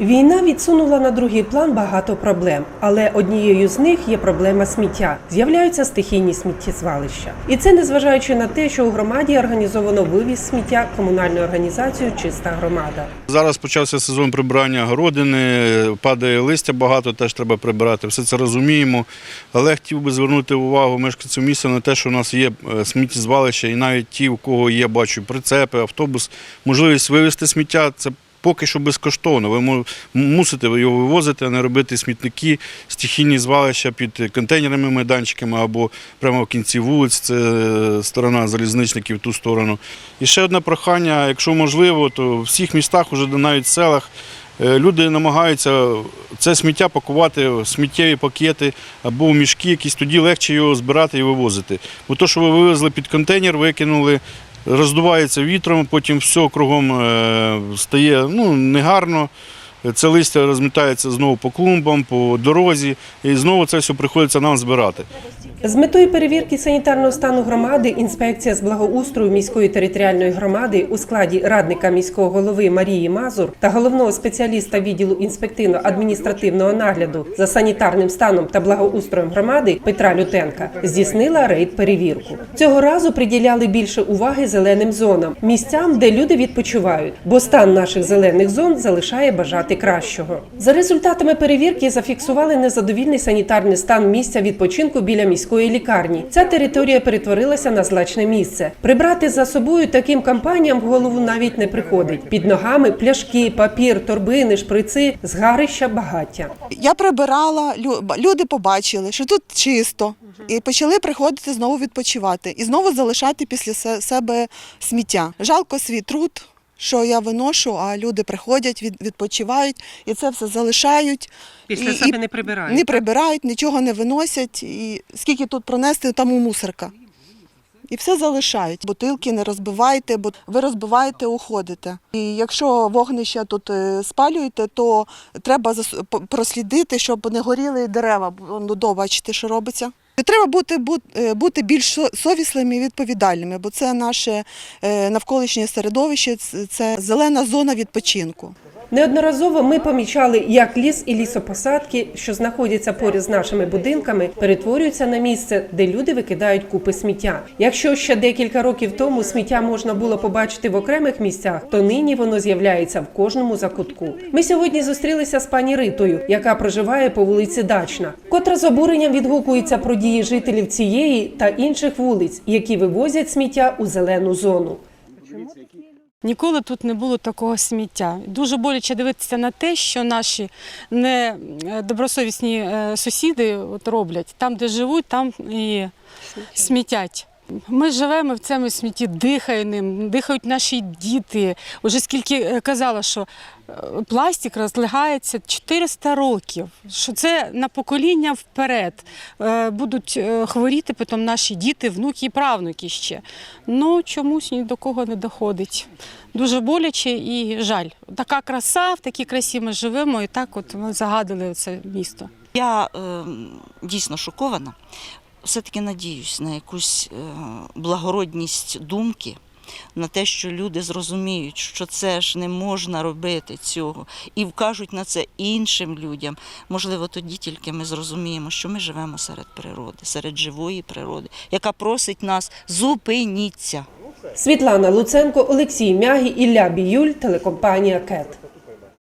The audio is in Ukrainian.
Війна відсунула на другий план багато проблем, але однією з них є проблема сміття. З'являються стихійні сміттєзвалища. І це незважаючи на те, що у громаді організовано вивіз сміття комунальною організацією Чиста громада. Зараз почався сезон прибирання городини, падає листя багато, теж треба прибирати. Все це розуміємо. Але хотів би звернути увагу мешканців міста на те, що у нас є е, сміттєзвалища, і навіть ті, у кого є, бачу, прицепи, автобус, можливість вивезти сміття це. Поки що безкоштовно. Ви мусите його вивозити, а не робити смітники, стихійні звалища під контейнерними майданчиками або прямо в кінці вулиць, це е, сторона залізничників, ту сторону. І ще одне прохання, якщо можливо, то в всіх містах, уже навіть в селах, е, люди намагаються це сміття пакувати в сміттєві пакети або в мішки, якісь тоді легше його збирати і вивозити. Бо то, що ви вивезли під контейнер, викинули, роздувається вітром, потім все кругом е, стає ну, негарно. Це листя розмітається знову по клумбам, по дорозі, і знову це все приходиться нам збирати. З метою перевірки санітарного стану громади інспекція з благоустрою міської територіальної громади у складі радника міського голови Марії Мазур та головного спеціаліста відділу інспективно-адміністративного нагляду за санітарним станом та благоустроєм громади Петра Лютенка здійснила рейд перевірку. Цього разу приділяли більше уваги зеленим зонам, місцям, де люди відпочивають, бо стан наших зелених зон залишає бажати кращого. За результатами перевірки зафіксували незадовільний санітарний стан місця відпочинку біля міської лікарні. Ця територія перетворилася на злачне місце. Прибрати за собою таким кампаніям в голову навіть не приходить. Під ногами пляшки, папір, торбини, шприци, згарища, багаття. Я прибирала, лю- люди побачили, що тут чисто, і почали приходити знову відпочивати і знову залишати після себе сміття. Жалко свій труд, що я виношу, а люди приходять, від- відпочивають і це все залишають. Після І- себе і не прибирають. Не прибирають, нічого не виносять. І скільки тут пронести, там у мусорка. І все залишають. Бутилки не розбивайте, бо ви розбиваєте, уходите. І якщо вогнище тут е, спалюєте, то треба прослідити, щоб не горіли дерева. Ну, до, бачите, що робиться. І Треба бути, бу- е, бути більш со- совісними і відповідальними, бо це наше е, навколишнє середовище, це зелена зона відпочинку. Неодноразово ми помічали, як ліс і лісопосадки, що знаходяться поряд з нашими будинками, перетворюються на місце, де люди викидають купи сміття. Якщо ще декілька років тому сміття можна було побачити в окремих місцях, то нині воно з'являється в кожному закутку. Ми сьогодні зустрілися з пані Ритою, яка проживає по вулиці Дачна, котра з обуренням відгукується про дії жителів цієї та інших вулиць, які вивозять сміття у зелену зону. Ніколи тут не було такого сміття. Дуже боляче дивитися на те, що наші недобросовісні е, сусіди от роблять. Там, де живуть, там і смітять. Ми живемо в цьому смітті, дихаємо ним, дихають наші діти. Уже скільки е, казала, що е, пластик розлягається 400 років, що це на покоління вперед. Е, Будуть хворіти потім наші діти, внуки і правнуки ще. Ну чомусь ні до кого не доходить. Дуже боляче і жаль. Така краса, в такій красі ми живемо, і так от ми загадили це місто. Я е, дійсно шокована. Все-таки надіюсь на якусь е, благородність думки, на те, що люди зрозуміють, що це ж не можна робити цього, і вкажуть на це іншим людям. Можливо, тоді тільки ми зрозуміємо, що ми живемо серед природи, серед живої природи, яка просить нас зупиніться. Світлана Луценко, Олексій Мягі, Ілля Біюль, телекомпанія КЕТ.